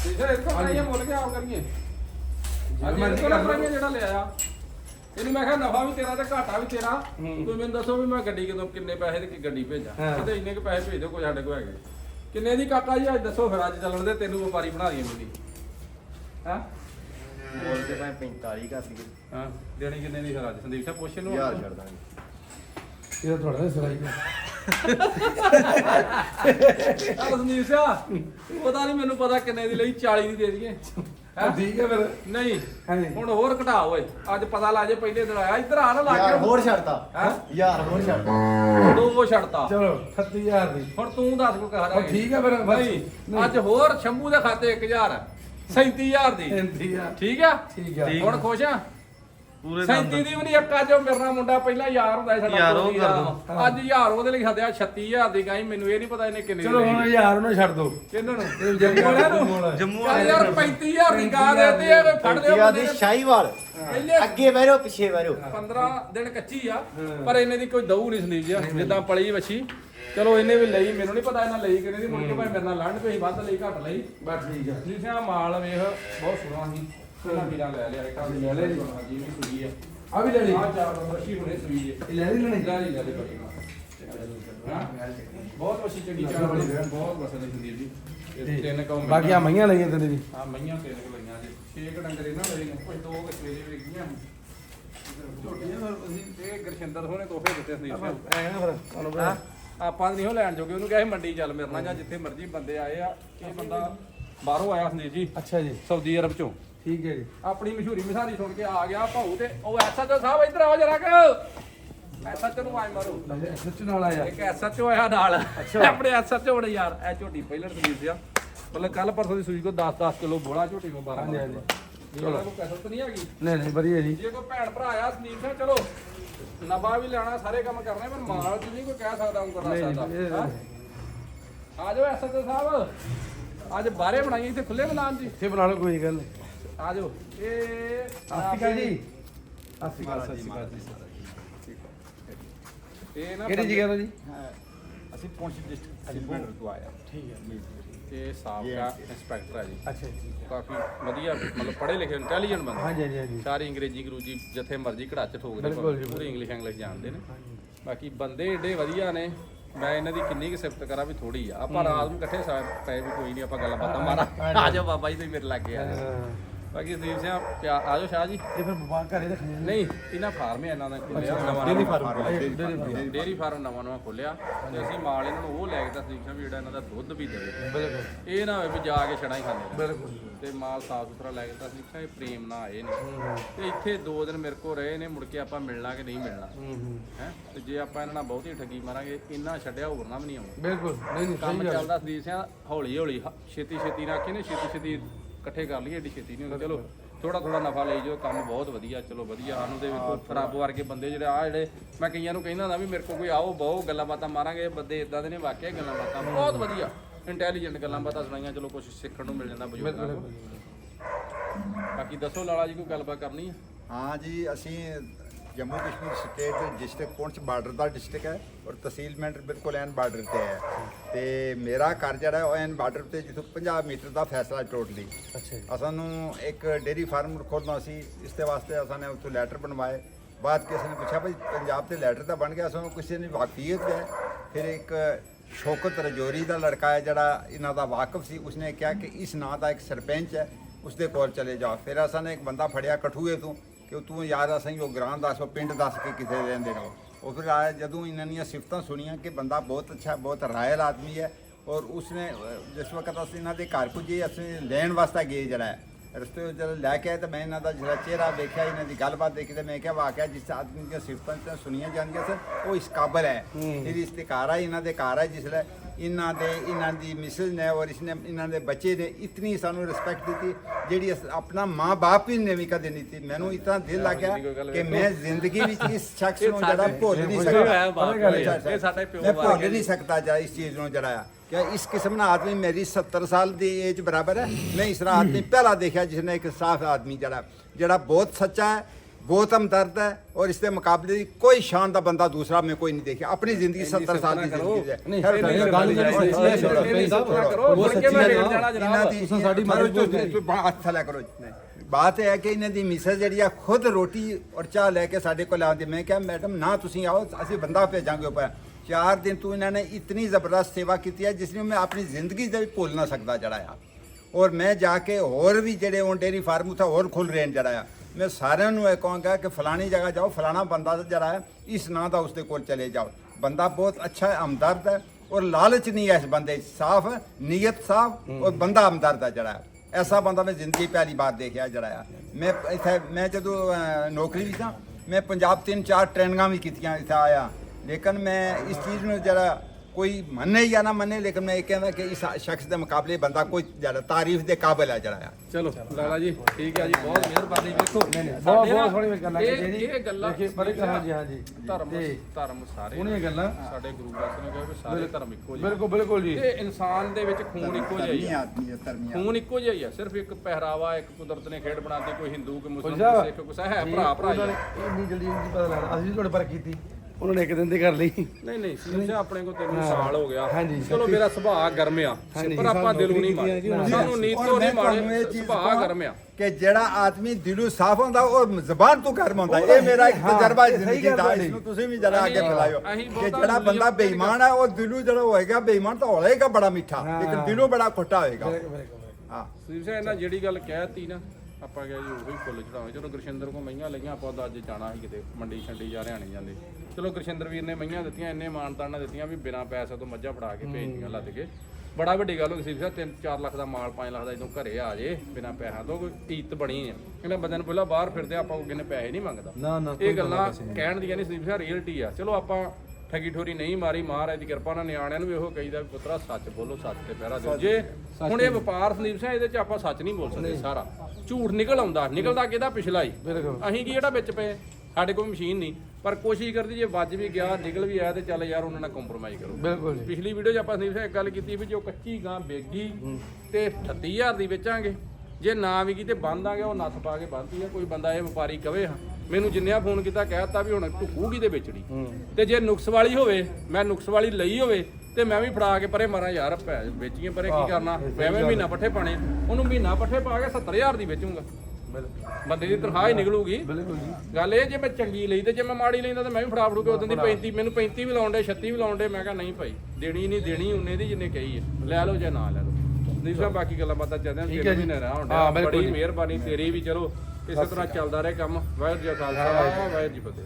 ਠੀਕ ਹੈ ਇਹਦਾ ਕਰਾਈਏ ਮੁੱਲ ਕੇ ਆਪ ਕਰੀਏ। ਅੱਜ ਮੈਂ ਇਹ ਕੋਲ ਕਰਾਈਏ ਜਿਹੜਾ ਲਿਆ ਇਹਨੂੰ ਮੈਂ ਕਿਹਾ ਨਫਾ ਵੀ ਤੇਰਾ ਤੇ ਘਾਟਾ ਵੀ ਤੇਰਾ। ਕੋਈ ਮੈਨੂੰ ਦੱਸੋ ਵੀ ਮੈਂ ਗੱਡੀ ਕਿਦੋਂ ਕਿੰਨੇ ਪੈਸੇ ਤੇ ਕੀ ਗੱਡੀ ਭੇਜਾਂ? ਹਾਂ। ਕਿਤੇ ਇੰਨੇ ਕੁ ਪੈਸੇ ਭੇਜ ਦਿਓ ਕੋਈ ਸਾਡੇ ਕੋਲ ਹੈਗੇ। ਕਿੰਨੇ ਦੀ ਕਾਕਾ ਜੀ? ਅੱਜ ਦੱਸੋ ਫਿਰ ਅੱਜ ਚੱਲਣ ਦੇ ਤੈਨੂੰ ਵਪਾਰੀ ਬਣਾ ਦਈਏ ਮੇਰੀ ਹਾਂ? ਬੋਲ ਕੇ ਮੈਂ 45 ਕਰ ਲਈਏ। ਹਾਂ ਦੇਣੀ ਕਿੰਨੇ ਦੀ ਫਿਰ ਅੱਜ ਸੰਦੀਪ ਸਾਹਿਬ ਪੁੱਛ ਲਓ। ਯਾਰ ਛੱਡ ਦਾਂਗੇ। ਇਹ ਤੁਹਾਡਾ ਹੀ ਸਲਾਈ ਹੈ ਚੱਲ ਸੰਦੀਪ ਸਿੰਘ ਪਤਾ ਨਹੀਂ ਮੈਨੂੰ ਪਤਾ ਕਿੰਨੇ ਦੀ ਲਈ 40 ਦੀ ਦੇ ਦਈਏ। ਹਾਂ? ਠੀਕ ਹੈ ਫਿਰ। ਨਹੀਂ ਹਾਂਜੀ ਹੁਣ ਹੋਰ ਘਟਾ ਓਏ। ਅੱਜ ਪਤਾ ਲਾ ਜੇ ਪਹਿਲੇ ਦਿਨ ਆਇਆ ਇੱਧਰ ਆ ਨਾ ਲਾ ਯਾਰ ਕੇ ਹੋਰ ਛੱਡਤਾ। ਹੈਂ? ਯਾਰ ਹੋਰ ਛੱਡਤਾ। ਦੋ ਛੱਡਤਾ। ਚਲੋ 38000 ਦੀ। ਹੁਣ ਤੂੰ ਦੱਸ ਕੋ ਕਹਾ ਉਹ ਠੀਕ ਹੈ ਫਿਰ ਬਸ। ਨਹੀਂ ਅੱਜ ਹੋਰ ਸ਼ੰਭੂ ਦੇ ਖਾਤੇ 1000 37000 ਦੀ। 33000 ਠੀਕ ਆ? ਠੀਕ ਆ। ਹੁਣ ਖੁਸ਼ ਆ? ਪੂਰੇ 37 ਦੀ ਵੀ ਨਹੀਂ ਅੱਜ ਉਹ ਮੇਰੇ ਮੁੰਡਾ ਪਹਿਲਾਂ ਯਾਰ ਹੁੰਦਾ ਸੀ ਸਾਡਾ ਯਾਰ ਉਹ ਕੋਲੀ ਕਰ ਦਾ। ਅੱਜ ਯਾਰ ਉਹਦੇ ਲਈ ਸੱਦਿਆ 36000 ਦੀ ਗਾਈ ਮੈਨੂੰ ਇਹ ਨਹੀਂ ਪਤਾ ਇਹਨੇ ਕਿੰਨੇ ਚਲੋ ਹੁਣ। ਯਾਰ ਉਹਨੂੰ ਛੱਡ ਦੋ। ਕਿਹਨਾਂ ਨੂੰ? ਜੱਗੀ ਵਾਲਿਆਂ ਨੂੰ? ਜੰਮੂ ਚੱਲ ਵਾਲੇ ਯਾਰ 35000 ਦੀ ਗਾਂ ਦੇਤੀ ਹੈ ਕੋਈ ਫੜ ਲਿਓ ਇੰਡੀਆ ਬੰਦੇ ਦੀ ਨੇ। ਸ਼ਾਹੀਵਾਲ। ਪਹਿਲੇ ਅੱਗੇ ਬਹਿਰੋ ਪਿੱਛੇ ਬਹਿਰੋ 15 ਦਿਨ ਕੱਚੀ ਆ ਪਰ ਇਹਨੇ ਦੀ ਕੋਈ ਦਊ ਨਹੀਂ ਸੰਦੀਪ ਜੀ ਜਿੱਦਾਂ ਪਲੀ ਵੱਛੀ। ਚਲੋ ਇਹਨੇ ਵੀ ਲਈ ਮੈਨੂੰ ਨਹੀਂ ਪਤਾ ਇਹਨਾਂ ਲਈ ਕਿਨੇ ਦੀ ਮੁੜ ਕੇ ਭਾਵੇਂ ਮੇਰੇ ਨਾਲ ਲੜਨ ਪਈ ਵੱਧ ਲਈ ਘੱਟ ਲਈ। ਬਸ ਠੀਕ ਆ। ਜਿਸਿਆ ਮਾਲ ਵੇਖ ਬਹੁਤ ਸੋਹਣਾ ਸੀ। ਪਹਿਲਾਂ ਵੀਰਾਂ ਲੈ ਲਿਆ ਇੱਕ ਲੈ ਲੈ ਜੀ ਜੀ ਵੀ ਸੂਈ ਹੈ ਆ ਵੀ ਲੈ ਲਈ? ਆ ਚਾਰ ਨੰਬਰ ਸੀ ਹੁਣੇ ਸੂਈ ਹੈ ਇਹ ਲੈ ਲਈ ਲੈਣੀ ਲੈ ਲਈ ਲੈ ਲਈ ਹਾਂ? ਬਹੁਤ ਵੱਛੀ ਚੰਗੀ ਚਾਰ ਵਾਲੀ ਬਹੁਤ ਵਸਦੀ ਸੰਦੀਪ ਜੀ। ਇਹ ਤਿੰਨ ਕੌਮ ਬਾਕੀ ਆ ਮਈਆਂ ਲਈਆਂ ਤੇਰੇ ਦੀ ਆ ਮਈਆਂ ਤਿੰਨ ਕੁ ਲਈਆਂ ਜੀ। ਛੇ ਕੁ ਡੰਗਰ ਇਹਨਾਂ ਲਈ ਨੇ। ਕੋਈ ਦੋ ਕੁ ਸਵੇਰੇ ਵੇਖੀਆਂ ਝੋਟੀਆਂ ਫਿਰ ਅਸੀਂ ਇਹ ਗੁਰਸ਼ਿੰਦਰ ਹੋਣੇ ਤੋਹਫੇ ਦਿੱਤੇ ਸੰਦੀਪ ਸਿੰਘ ਐ ਨਾ ਫਿਰ। ਤੁਹਾਨੂੰ ਹਾਂ? ਆਪਾਂ ਨਹੀਂ ਉਹ ਲੈਣ ਜੋਗੇ ਉਹਨੂੰ ਕਿਹਾ ਸੀ ਮੰਡੀ ਚੱਲ ਮੇਰੇ ਨਾਲ ਜਾਂ ਜਿੱਥੇ ਮਰਜ਼ੀ ਬੰਦੇ ਆਏ ਆ ਇਹ ਬੰਦਾ ਬਾਹਰੋਂ ਆਇਆ ਸੰਦੀਪ ਜੀ ਅੱਛਾ ਜੀ। ਸਾਊਦੀ ਅਰਬ ਚੋਂ। ਠੀਕ ਹੈ ਜੀ। ਆਪਣੀ ਮਸ਼ਹੂਰੀ ਮਿਸਾਰੀ ਸੁਣ ਕੇ ਆ ਗਿਆ ਭਾਊ ਤੇ ਉਹ ਐਸਐਚਓ ਸਾਹਿਬ ਇੱਧਰ ਆਓ ਜਰਾ ਕਿ। ਐਸਐਚਓ ਨੂੰ ਆਏ ਮਾਰੋ। ਸੱਚ ਨਾਲ ਆਇਆ। ਇੱਕ ਐਸਐਚਓ ਆਇਆ ਨਾਲ। ਆਪਣੇ ਐਸਐਚਓ ਨੇ ਯਾਰ ਇਹ ਝੋਟੀ ਪਹਿਲਣ ਸੰਦੀਪ ਆ। ਮਤਲਬ ਕੱਲ ਪਰਸੋਂ ਦੀ ਸੂਈ ਕੋ 10 10 ਕਿਲੋ ਬੋਲਾ ਝੋਟੀ ਨੂੰ 12 ਹਾਂਜੀ, ਹਾਂਜੀ। ਚਲੋ। ਕੋਈ ਕਸਰਤ ਨਹੀਂ ਹੈਗੀ। ਨਹੀਂ ਨਹੀਂ ਵਧੀਆ ਜੀ। ਜੇ ਕੋਈ ਭੈਣ ਭਰਾ ਆ ਸੰਦੀਪ ਸਿੰਘ ਚਲੋ। ਨਫਾ ਵੀ ਲੈਣਾ ਸਾਰੇ ਕੰਮ ਕਰਨੇ ਪਰ ਮਾਲ ਚ ਨਹੀਂ ਕੋਈ ਕਹਿ ਸਕਦਾ ਉਹ ਕਰਨਾ ਸਕਦਾ? ਆ ਜਾਓ ਐਸਐਚਓ ਸਾਹਿਬ। ਅੱਜ ਬਾਹਰੇ ਬਣਾਈ ਇੱਥੇ ਖੁੱਲੇ ਮੈਦਾਨ ਜੀ। ਇੱਥੇ ਬਣਾ ਲਓ ਕੋਈ ਗੱਲ ਨਹੀਂ। ਆ ਜਾਓ। ਇਹ ਅਕਾਲ ਜੀ। ਸਤਿ ਸ਼੍ਰੀ ਅਕਾਲ ਇਹ ਨਾ ਕਿਹੜੀ ਜਗ੍ਹਾ ਤੋਂ ਜੀ? ਅਸੀਂ ਪੁੰਛ ਡਿਸਟ੍ਰਿਕਟ ਸਿਲਵੈਂਡਰ ਤੋਂ ਆਇਆ ਠੀਕ ਹੈ। ਇਹ ਸਾਬਕਾ ਇੰਸਪੈਕਟਰ ਹੈ ਜੀ। ਅੱਛਾ ਜੀ ਕਾਫੀ ਵਧੀਆ ਮਤਲਬ ਪੜ੍ਹੇ ਲਿਖੇ ਇੰਟੈਲੀਜੈਂਟ ਬੰਦਾ। ਹਾਂਜੀ ਹਾਂਜੀ ਹਾਂਜੀ। ਸਾਰੀ ਅੰਗਰੇਜ਼ੀ ਗਰੂਜੀ ਜਿੱਥੇ ਮਰਜ਼ੀ ਘੜਾ ਚ ਠੋਕਦੇ ਬਿਲਕੁਲ ਜੀ, ਪੂਰੀ ਇੰਗਲਿਸ਼ ਇੰਗਲਿਸ਼ ਜਾਣਦੇ ਨੇ। ਬਾਕੀ ਬੰਦੇ ਏਡੇ ਵਧੀਆ ਨੇ ਮੈਂ ਇਹਨਾਂ ਦੀ ਕਿੰਨੀ ਕੁ ਸਿਫਤ ਕਰਾਂ ਵੀ ਥੋੜੀ ਆ। ਆਪਾਂ ਰਾਤ ਨੂੰ ਇਕੱਠੇ ਸਾ ਪਏ ਵੀ ਕੋਈ ਨਹੀਂ ਆਪਾਂ ਗੱਲਾਂ ਬਾਤਾਂ ਮਾਰਾਂ ਆ ਜਾਓ ਬਾਬਾ ਜੀ ਤੁਸੀਂ ਮੇਰੇ ਲੱਗੇ ਆ ਜਾਓ। ਹਾਂ। ਬਾਕੀ ਸੰਦੀਪ ਸਿੰਘ ਪਿਆ ਆ ਜਾਓ ਸ਼ਾਹ ਜੀ। ਇਹ ਫਿਰ ਬਾਬਾ ਘਰੇ ਰੱਖਣੇ ਨਹੀਂ ਇਹਨਾਂ ਫਾਰਮ ਹੈ ਇਹਨਾਂ ਦਾ ਖੁੱਲਿਆ ਨਵਾਂ ਡੇਰੀ ਫਾਰਮ ਡੇਰੀ ਫਾਰਮ। ਨਵਾਂ ਨਵਾਂ ਖੋਲਿਆ ਤੇ ਅਸੀਂ ਮਾਲ ਇਹਨਾਂ ਨੂੰ ਉਹ ਲੈ ਕੇ ਤਾਂ ਸਿੰਘ ਵੀ ਜਿਹੜਾ ਇਹਨਾਂ ਦਾ ਦੁੱਧ ਵੀ ਦੇਵੇ। ਬਿਲਕੁਲ। ਇਹ ਨਾ ਹੋਵੇ ਵੀ ਜਾ ਕੇ ਛੜਾ ਹੀ ਖਾਂਦੇ ਬਿਲਕੁਲ। ਤੇ ਮਾਲ ਸਾਫ਼ ਸੁਥਰਾ ਲੈ ਕੇ ਤਾਂ ਸਿੰਘ ਇਹ ਪ੍ਰੇਮ ਨਾਲ ਆਏ ਨੇ। ਤੇ ਇੱਥੇ ਦੋ ਦਿਨ ਮੇਰੇ ਕੋਲ ਰਹੇ ਨੇ ਮੁੜ ਕੇ ਆਪਾਂ ਮਿਲਣਾ ਕਿ ਨਹੀਂ ਮਿਲਣਾ। ਹੂੰ ਹੂੰ। ਹੈ? ਤੇ ਜੇ ਆਪਾਂ ਇਹਨਾਂ ਨਾਲ ਬਹੁਤੀ ਠੱਗੀ ਮਾਰਾਂਗੇ ਇੰਨਾ ਛੱਡਿਆ ਹੋਰ ਨਾ ਵੀ ਨਹੀਂ ਆਉਣਾ ਬਿਲਕੁਲ। ਨਹੀਂ ਨਹੀਂ ਕੰਮ ਸਹੀ ਗੱਲ। ਚੱਲਦਾ ਸੰਦੀਪ ਸਿੰਘ ਹੌਲੀ ਹੌਲੀ ਹ- ਛੇਤੀ ਛੇਤੀ ਰੱਖੇ ਨੇ ਛੇਤੀ ਛੇਤੀ ਇਕੱਠੇ ਕਰ ਲਈਏ ਏਡੀ ਛੇਤੀ ਨਹੀਂ ਹੁੰਦਾ। ਚਲੋ ਥੋੜਾ ਥੋੜਾ ਨਫਾ ਲਈ ਜਾਓ ਕੰਮ ਬਹੁਤ ਵਧੀਆ ਚਲੋ ਵਧੀਆ। ਸਾਨੂੰ ਦੇ ਵਿੱਚ ਰੱਬ ਵਰਗੇ ਬੰਦੇ ਜਿਹੜੇ ਆ ਜਿਹੜੇ ਮੈਂ ਕਈਆਂ ਨੂੰ ਕਹਿੰਦਾ ਹੁੰਦਾ ਵੀ ਮੇਰੇ ਕੋਲ ਕੋਈ ਆਓ ਬਹੁ ਗੱਲਾਂ ਬਾਤਾਂ ਮਾਰਾਂਗੇ। ਬੰਦੇ ਇਦਾਂ ਦੇ ਨੇ ਵਾਕਿਆ ਗੱਲਾਂ ਬਾਤਾਂ ਬਹੁਤ ਵਧੀਆ। ਇੰਟੈਲੀਜੈਂਟ ਗੱਲਾਂ ਬਾਤਾਂ ਸੁਣਾਈਆਂ ਚਲੋ ਕੁਝ ਸਿੱਖਣ ਨੂੰ ਮਿਲ ਜਾਂਦਾ ਬਜ਼ੁਰਗਾਂ ਤੋਂ ਬਾਕੀ ਦੱਸੋ ਲਾਲਾ ਜੀ ਕੋਈ ਗੱਲਬਾਤ ਕਰਨੀ ਹੈ? ਹਾਂ ਜੀ ਅਸੀਂ ਜੰਮੂ ਕਸ਼ਮੀਰ ਸਟੇਟ ਦੇ ਡਿਸਟ੍ਰਿਕਟ ਪੁੰਛ ਬਾਰਡਰ ਦਾ ਡਿਸਟ੍ਰਿਕਟ ਹੈ ਔਰ ਤਹਿਸੀਲ ਮੈਂਟਰ ਬਿਲਕੁਲ ਐਨ ਬਾਰਡਰ ਤੇ ਹੈ। ਤੇ ਮੇਰਾ ਘਰ ਜਿਹੜਾ ਹੈ ਉਹ ਐਨ ਬਾਰਡਰ ਤੇ ਜਿੱਥੋਂ 50 ਮੀਟਰ ਦਾ ਫੈਸਲਾ ਟੋਟਲੀ। ਅੱਛਾ ਜੀ। ਸਾਨੂੰ ਇੱਕ ਡੇਰੀ ਫਾਰਮ ਖੋਲ੍ਹਣਾ ਸੀ। ਇਸ ਦੇ ਵਾਸਤੇ ਅਸਾਂ ਨੇ ਉੱਥੋਂ ਲੈਟਰ ਬਣਵਾਏ। ਬਾਅਦ ਕਿਸੇ ਨੇ ਪੁੱਛਿਆ ਭਾਈ ਪੰਜਾਬ ਤੇ ਲੈਟਰ ਤਾਂ ਬਣ ਗਿਆ ਸਾਨੂੰ ਕਿਸੇ ਨੇ ਵਾਕਫੀਅਤ ਹੈ? ਫਿਰ ਇੱਕ ਸ਼ੌਕਤ ਰਜੋਰੀ ਦਾ ਲੜਕਾ ਹੈ ਜਿਹੜਾ ਇਹਨਾਂ ਦਾ ਵਾਕਫ ਸੀ। ਉਸਨੇ ਕਿਹਾ ਕਿ ਇਸ ਨਾਂ ਦਾ ਇੱਕ ਸਰਪੰਚ ਹੈ ਉਸਦੇ ਕੋਲ ਚਲੇ ਜਾਓ। ਫਿਰ ਅਸਾਂ ਨੇ ਇੱਕ ਬੰਦਾ ਫੜਿਆ ਕਠੂਏ ਤੋਂ। ਕਿ ਤੂੰ ਯਾਰ ਅਸੀਂ ਉਹ ਗ੍ਰਾਂ ਦੱਸ ਉਹ ਪਿੰਡ ਦੱਸ ਕੇ ਕਿੱਥੇ ਰਹਿੰਦੇ ਨੇ ਉਹ। ਫਿਰ ਆਇਆ ਜਦੋਂ ਇਹਨਾਂ ਦੀਆਂ ਸਿਫਤਾਂ ਸੁਣੀਆਂ ਕਿ ਬੰਦਾ ਬਹੁਤ ਅੱਛਾ ਹੈ, ਬਹੁਤ ਰਾਇਲ ਆਦਮੀ ਹੈ ਔਰ ਉਸਨੇ ਜਿਸ ਵਕਤ ਅਸੀਂ ਇਹਨਾਂ ਦੇ ਘਰ ਪੁੱਜੇ ਅਸੀਂ ਲੈਣ ਵਾਸਤੇ ਗਏ ਜਿਹੜਾ ਹੈ ਰਸਤੇ ਵਿੱਚ ਜਦੋਂ ਲੈ ਕੇ ਆਏ ਤਾਂ ਮੈਂ ਇਹਨਾਂ ਦਾ ਜਿਹੜਾ ਚਿਹਰਾ ਦੇਖਿਆ ਇਹਨਾਂ ਦੀ ਗੱਲਬਾਤ ਦੇਖੀ ਤੇ ਮੈਂ ਕਿਹਾ ਵਾਕਿਆ ਜਿਸ ਆਦਮੀ ਦੀਆਂ ਸਿਫਤਾਂ ਸੁਣੀਆਂ ਜਾਂਦੀਆਂ ਸਨ ਉਹ ਇਸ ਕਾਬਲ ਹੈ। ਘਰ ਆਏ ਇਹਨਾਂ ਦੇ ਘਰ ਆਏ ਜਿਸ ਲਈ ਇਹਨਾਂ ਦੇ ਇਹਨਾਂ ਦੀ ਮਿਸਿਸ ਨੇ ਔਰ ਇਸਨੇ ਇਹਨਾਂ ਦੇ ਬੱਚੇ ਨੇ ਇਤਨੀ ਸਾਨੂੰ ਰਿਸਪੈਕਟ ਦਿੱਤੀ ਜਿਹੜੀ ਆਪਣਾ ਮਾਂ-ਬਾਪ ਵੀ ਨੇ ਵੀ ਕਦੇ ਨਹੀਂ ਦਿੱਤੀ ਮੈਨੂੰ ਇਤਨਾ ਦਿਲ ਲੱਗ ਗਿਆ ਕਿ ਮੈਂ ਜ਼ਿੰਦਗੀ ਵਿੱਚ ਇਸ ਸ਼ਖਸ ਨੂੰ ਜਿਹੜਾ ਭੁੱਲ ਨਹੀਂ ਹੈ ਸਕਦਾ। ਇਹ ਸਾਡੇ ਪਿਓ ਮੈਂ ਭੁੱਲ ਨਹੀਂ ਸਕਦਾ ਜਰਾ ਇਸ ਚੀਜ਼ ਨੂੰ ਜਰਾ ਕਿ ਇਸ ਕਿਸਮ ਦਾ ਆਦਮੀ ਮੇਰੀ 70 ਸਾਲ ਦੀ ਏਜ ਬਰਾਬਰ ਹੈ। ਮੈਂ ਇਸ ਆਦਮੀ ਪਹਿਲਾ ਦੇਖਿਆ ਜਿਸਨੇ ਇੱਕ ਸਾਫ਼ ਆਦਮੀ ਜਿਹੜਾ ਜਿਹੜਾ ਬਹੁਤ ਸੱਚਾ ਹੈ। ਬਹੁਤ ਹਮਦਰਦ ਹੈ ਔਰ ਇਸ ਦੇ ਮੁਕਾਬਲੇ ਦੀ ਕੋਈ ਸ਼ਾਨ ਦਾ ਬੰਦਾ ਦੂਸਰਾ ਮੈਂ ਕੋਈ ਨਹੀਂ ਦੇਖਿਆ। ਆਪਣੀ ਜ਼ਿੰਦਗੀ 70 ਸਾਲ ਦੀ ਜ਼ਿੰਦਗੀ ਹੈ। ਨਹੀਂ, ਖੈਰ, ਇਹ ਗੱਲ ਗੱਲ ਨਹੀਂ ਜਿਹੜੀ ਹੈ। ਸੱਚੀ ਹੈ, ਛੋੜੋ, ਇਹ ਛੋੜੋ, ਸੱਚੀ ਛੋੜੋ। ਕਰੋ, ਉਹ ਮੁੜ ਕੇ ਮੈਂ ਸੱਚੀ ਵੇਖ ਹੈ ਜਾਣਾ ਇਹਨਾਂ ਜਨਾਬ ਦੀ ਤੁਸੀਂ ਸਾਡੀ ਮਾਰੋ, ਮਦਦ ਤੁਸੀਂ- ਤੁਸੀਂ ਬਾਹਰ ਹੱਥ ਥੱਲੇ ਕਰੋ ਬਾਤ ਇਹ ਹੈ ਕਿ ਇਹਨਾਂ ਦੀ ਮਿਸਰ ਜਿਹੜੀ ਆ ਖੁਦ ਰੋਟੀ ਔਰ ਚਾਹ ਲੈ ਕੇ ਸਾਡੇ ਕੋਲ ਆਉਂਦੀ। ਮੈਂ ਕਿਹਾ ਮੈਡਮ ਨਾ ਤੁਸੀਂ ਆਓ ਅਸੀਂ ਬੰਦਾ ਭੇਜਾਂਗੇ ਉੱਪਰ। ਚਾਰ ਦਿਨ ਤੋਂ ਇਹਨਾਂ ਨੇ ਇਤਨੀ ਜ਼ਬਰਦਸਤ ਸੇਵਾ ਕੀਤੀ ਹੈ ਜਿਸ ਨੂੰ ਮੈਂ ਆਪਣੀ ਜ਼ਿੰਦਗੀ ਦੇ ਵਿੱਚ ਭੁੱਲ ਨਾ ਸਕਦਾ ਜਿਹੜਾ ਆ। ਔਰ ਮੈਂ ਜਾ ਕੇ ਹੋਰ ਵੀ ਜਿਹੜੇ ਉਹ ਡੇਰੀ ਫਾਰਮ ਉੱਥੇ ਹੋਰ ਖੁੱਲ ਰਹੇ ਨੇ ਜਿਹੜਾ ਆ। ਮੈਂ ਸਾਰਿਆਂ ਨੂੰ ਇਹ ਕਹਾਂਗਾ ਕਿ ਫਲਾਣੀ ਜਗ੍ਹਾ ਜਾਓ ਫਲਾਣਾ ਬੰਦਾ ਜਿਹੜਾ ਹੈ ਇਸ ਨਾਂ ਦਾ ਉਸਦੇ ਕੋਲ ਚਲੇ ਜਾਓ। ਬੰਦਾ ਬਹੁਤ ਅੱਛਾ ਹੈ ਹਮਦਰਦ ਹੈ ਔਰ ਲਾਲਚ ਨਹੀਂ ਹੈ ਇਸ ਬੰਦੇ ਸਾਫ਼ ਨੀਅਤ ਸਾਫ਼ ਔਰ ਬੰਦਾ ਹਮਦਰਦ ਹੈ ਜਿਹੜਾ। ਐਸਾ ਬੰਦਾ ਮੈਂ ਜ਼ਿੰਦਗੀ ਪਹਿਲੀ ਵਾਰ ਦੇਖਿਆ ਜਿਹੜਾ ਆ ਮੈਂ ਇੱਥੇ ਮੈਂ ਜਦੋਂ ਨੌਕਰੀ ਵੀ ਤਾਂ ਮੈਂ ਪੰਜਾਬ ਤਿੰਨ ਚਾਰ ਟ੍ਰੇਨਿੰਗਾਂ ਵੀ ਕੀਤੀਆਂ ਇੱਥੇ ਆਇਆ। ਲੇਕਿਨ ਮੈਂ ਇਸ ਚੀਜ਼ ਨੂੰ ਜਿਹੜਾ ਕੋਈ ਮੰਨੇ ਜਾਂ ਨਾ ਮੰਨੇ ਲੇਕਿਨ ਮੈਂ ਇਹ ਕਹਿੰਦਾ ਕਿ ਇਸ ਸ਼ਖਸ ਦੇ ਮੁਕਾਬਲੇ ਬੰਦਾ ਕੋਈ ਜ਼ਿਆਦਾ ਤਾਰੀਫ ਦੇ ਕਾਬਿਲ ਹੈ ਜਿਹੜਾ ਆ। ਚਲੋ ਲਾਲਾ ਜੀ ਠੀਕ ਹੈ ਜੀ ਬਹੁਤ ਮਿਹਰਬਾਨੀ ਵੇਖੋ। ਬਹੁਤ ਬਹੁਤ ਸੋਹਣੀ ਗੱਲਾਂ ਕੀਤੀ ਜੀ। ਇਹ ਗੱਲਾਂ ਦੇਖੀ ਪਰ ਇੱਕ ਹਾਂਜੀ ਹਾਂਜੀ ਧਰਮ ਧਰਮ ਸਾਰੇ ਉਹਨੀਆਂ ਗੱਲਾਂ। ਸਾਡੇ ਗੁਰੂ ਗ੍ਰੰਥ ਨੇ ਕਿਹਾ ਵੀ ਸਾਰੇ ਧਰਮ ਇੱਕੋ ਜਿਹੇ ਬਿਲਕੁਲ ਬਿਲਕੁਲ ਜੀ। ਤੇ ਇਨਸਾਨ ਦੇ ਵਿੱਚ ਖੂਨ ਇੱਕੋ ਜਿਹਾ ਹੀ ਹੈ। ਖੂਨ ਇੱਕੋ ਜਿਹਾ ਹੀ ਆ। ਸਿਰਫ ਇੱਕ ਪਹਿਰਾਵਾ ਇੱਕ ਕੁਦਰਤ ਨੇ ਖੇਡ ਬਣਾਤੀ ਕੋਈ ਹਿੰਦੂ ਕੋਈ ਮੁਸਲਮਾਨ ਕੋਈ ਸਿੱਖ ਕੋਈ ਹੈ ਭਰਾ ਭਰਾ ਹੀ ਇੰਨੀ ਜਲਦੀ ਨਹੀਂ ਪਤਾ ਲੱਗਦਾ। ਅਸੀਂ ਵੀ ਤੁਹਾਡੇ ਪਰ ਕੀਤੀ। ਉਹਨਾਂ ਨੇ ਇੱਕ ਦਿਨ ਤੇ ਕਰ ਲਈ। ਨਹੀਂ ਨਹੀਂ ਸੀ ਆਪਣੇ ਕੋਲ ਤਿੰਨ ਸਾਲ ਹੋ ਗਿਆ। ਹਾਂਜੀ, ਚਲੋ ਮੇਰਾ ਸੁਭਾਅ ਗਰਮ ਆ। ਹਾਂਜੀ, ਪਰ ਆਪਾਂ ਦਿਲੋਂ ਨਹੀਂ ਮਾਰੇ ਸਾਨੂੰ ਨੀਤ ਔਰ ਤੋਂ ਮੈਂ ਨਹੀਂ ਮਾਰੇ ਸੁਭਾਅ ਗਰਮ ਆ। ਕਿ ਜਿਹੜਾ ਆਦਮੀ ਦਿਲੋਂ ਸਾਫ਼ ਹੁੰਦਾ ਉਹ ਜ਼ਬਾਨ ਤੋਂ ਗਰਮ ਹੁੰਦਾ। ਇਹ ਮੇਰਾ ਇੱਕ ਹਾਂ, ਤਜਰਬਾ ਸਹੀ ਜ਼ਿੰਦਗੀ ਦਾ। ਇਸ ਨੂੰ ਤੁਸੀਂ ਵੀ ਜਰਾ ਅੱਗੇ ਫੈਲਾਇਓ। ਅਸੀਂ ਕਿ ਬਹੁਤਾ ਜਿਹੜਾ ਬੰਦਾ ਬੇਈਮਾਨ ਹੈ ਉਹ ਦਿਲੋਂ ਜਿਹੜਾ ਹੋਏਗਾ ਬੇਈਮਾਨ ਤਾਂ ਹੋਏਗਾ ਬੜਾ ਮਿੱਠਾ। ਹਾਂ। ਲੇਕਿਨ ਦਿਲੋਂ ਬੜਾ ਖੱਟਾ ਹੋਏਗਾ। ਹਾਂ। ਸੁਦੀਪ ਸਿੰਘ ਇਹਨਾਂ ਜਿਹੜੀ ਗੱਲ ਕਹਿਤੀ ਨਾ ਆਪਾਂ ਕਿਹਾ ਜੀ ਉਹੀ ਫੁੱਲ ਚੜਾਵੇ ਚਲੋ ਗੁਰਸ਼ਿੰਦਰ ਕੋ ਮਈਆਂ ਲਈਆਂ ਆਪਾਂ ਤਾਂ ਅੱਜ ਜਾਣਾ ਸੀ ਕਿਤੇ ਮੰਡੀ ਛੰਡੀ ਜਾਂ ਹਰਿਆਣੇ ਜਾਂਦੇ। ਚਲੋ ਗੁਰਸ਼ਿੰਦਰ ਵੀਰ ਨੇ ਮਈਆਂ ਦਿੱਤੀਆਂ ਇੰਨੇ ਮਾਨਤਾਨਾਂ ਦਿੱਤੀਆਂ ਵੀ ਬਿਨਾਂ ਪੈਸੇ ਤੋਂ ਮੱਝਾਂ ਫੜਾ ਕੇ ਭੇਜਦੀਆਂ ਲੱਦ ਕੇ। ਬੜਾ ਵੱਡੀ ਗੱਲ ਹੁੰਦੀ ਸੀ ਫਿਰ 3-4 ਲੱਖ ਦਾ ਮਾਲ 5 ਲੱਖ ਦਾ ਜਦੋਂ ਘਰੇ ਆ ਜੇ ਬਿਨਾਂ ਪੈਸਿਆਂ ਤੋਂ ਕੋਈ ਇੱਜ਼ਤ ਬਣੀ ਆ। ਇਹਨਾਂ ਬੰਦਿਆਂ ਨੂੰ ਪਹਿਲਾਂ ਬਾਹਰ ਫਿਰਦੇ ਆਪਾਂ ਕੋਈ ਕਿੰਨੇ ਪੈਸੇ ਨਹੀਂ ਮੰਗਦਾ। ਨਾ ਨਾ ਇਹ ਗੱਲਾਂ ਕਹਿਣ ਦੀਆਂ ਨਹੀਂ ਸੀ ਰੀਅਲਟੀ ਆ। ਚਲੋ ਆਪਾਂ ਠੱਗੀ ਠੋਰੀ ਨਹੀਂ ਮਾਰੀ ਮਹਾਰਾਜ ਦੀ ਕਿਰਪਾ ਨਾਲ ਨਿਆਣਿਆਂ ਨੂੰ ਵੀ ਇਹੋ ਕਹੀਦਾ ਪੁੱਤਰਾ ਸੱਚ ਬੋਲੋ ਸੱਚ ਤੇ ਪਹਿਰਾ ਦਿਓ। ਜੇ ਹੁਣ ਇਹ ਵਪਾਰ ਸੰਦੀਪ ਸਿੰਘ ਇਹਦੇ ਚ ਆਪਾਂ ਸੱਚ ਨਹੀਂ ਬੋਲ ਸਕਦੇ ਸਾਰਾ। ਝੂਠ ਨਿਕਲ ਆਉਂਦਾ ਨਿਕਲਦਾ ਕਿਹਦਾ ਪਿਛਲਾ ਹੀ ਬਿਲਕੁਲ। ਅਸੀਂ ਕੀ ਜਿਹੜਾ ਵਿੱਚ ਪਏ? ਸਾਡੇ ਕੋਲ ਮਸ਼ੀਨ ਨਹੀਂ ਪਰ ਕੋਸ਼ਿਸ਼ ਕਰਦੀ ਜੇ ਵੱਜ ਵੀ ਗਿਆ ਨਿਕਲ ਵੀ ਆਇਆ ਤੇ ਚੱਲ ਯਾਰ ਉਹਨਾਂ ਨਾਲ ਕੰਪਰੋਮਾਈਜ਼ ਕਰੋ। ਬਿਲਕੁਲ ਜੀ। ਪਿਛਲੀ ਵੀਡੀਓ 'ਚ ਆਪਾਂ ਸੰਦੀਪ ਸਿੰਘ ਇੱਕ ਗੱਲ ਕੀਤੀ ਵੀ ਜੋ ਕੱਚੀ ਗਾਂ ਵੇਗੀ ਤੇ 38000 ਦੀ ਵੇਚਾਂਗੇ। ਜੇ ਨਾ ਵਿਕੀ ਤੇ ਬੰਦਾਂਗੇ ਉਹ ਨੱਥ ਪਾ ਕੇ ਬੰਨਤੀ ਆ। ਕੋਈ ਬੰਦਾ ਇਹ ਵਪਾਰੀ ਕਵੇ ਹਾਂ। ਮੈਨੂੰ ਜਿੰਨਿਆਂ ਫੋਨ ਕੀਤਾ ਕਹਿਤਾ ਵੀ ਹੁਣ ਢੁਕੂਗੀ ਤੇ ਵੇਚਣੀ। ਤੇ ਜੇ ਨੁਕਸ ਵਾਲੀ ਹੋਵੇ ਮੈਂ ਨੁਕਸ ਵਾਲੀ ਲਈ ਹੋਵੇ ਤੇ ਮੈਂ ਵੀ ਫੜਾ ਕੇ ਪਰੇ ਮਾਰਾਂ ਯਾਰ ਭੈ ਵੇਚੀਏ ਪਰੇ ਕੀ ਕਰਨਾ? ਮੈਂ ਵੀ ਮਹੀਨਾ ਪੱਠੇ ਪਾਣੇ ਉਹਨੂੰ ਮਹੀਨਾ ਪੱਠੇ ਪਾ ਕੇ 70000 ਦੀ ਵੇਚੂੰਗਾ। ਬੰਦੇ ਦੀ ਤਨਖਾਹ ਹੀ ਨਿਕਲੂਗੀ। ਬਿਲਕੁਲ ਜੀ। ਗੱਲ ਇਹ ਜੇ ਮੈਂ ਚੰਗੀ ਲਈ ਤੇ ਜੇ ਮੈਂ ਮਾੜੀ ਲੈਂਦਾ ਤਾਂ ਮੈਂ ਵੀ ਫੜਾ ਫੜੂ ਕੇ ਉਦੋਂ ਦੀ 35 ਮੈਨੂੰ 35 ਵੀ ਲਾਉਂਦੇ 36 ਵੀ ਲਾਉਂਦੇ ਮੈਂ ਕਿਹਾ ਨਹੀਂ ਭਾਈ ਦੇਣੀ ਨਹੀਂ ਦੇਣੀ ਉਹਨੇ ਦੀ ਜਿੰਨੇ ਕਹੀ ਹੈ। ਲੈ ਲਓ ਜਾਂ ਨਾ ਲੈ ਲਓ। ਨਹੀਂ ਸਾਹਿਬ ਬਾਕੀ ਗੱਲਾਂ ਬਾਤਾਂ ਚੱਲਦੇ ਨੇ। ਮਹੀਨੇ ਰਹਾ ਹੁੰਦਾ ਹਾਂ, ਬਿਲਕੁਲ ਬੜੀ। ਮਿਹਰਬਾਨੀ ਤੇਰੀ ਵੀ ਚਲੋ ਇਸੇ ਤਰ੍ਹਾਂ ਚੱਲਦਾ ਰਹੇ ਕੰਮ। ਵਾਹਿਗੁਰੂ ਜੀ ਕਾ ਖਾਲਸਾ ਵਾਹਿਗੁਰੂ ਜੀ ਕੀ ਫਤਿਹ।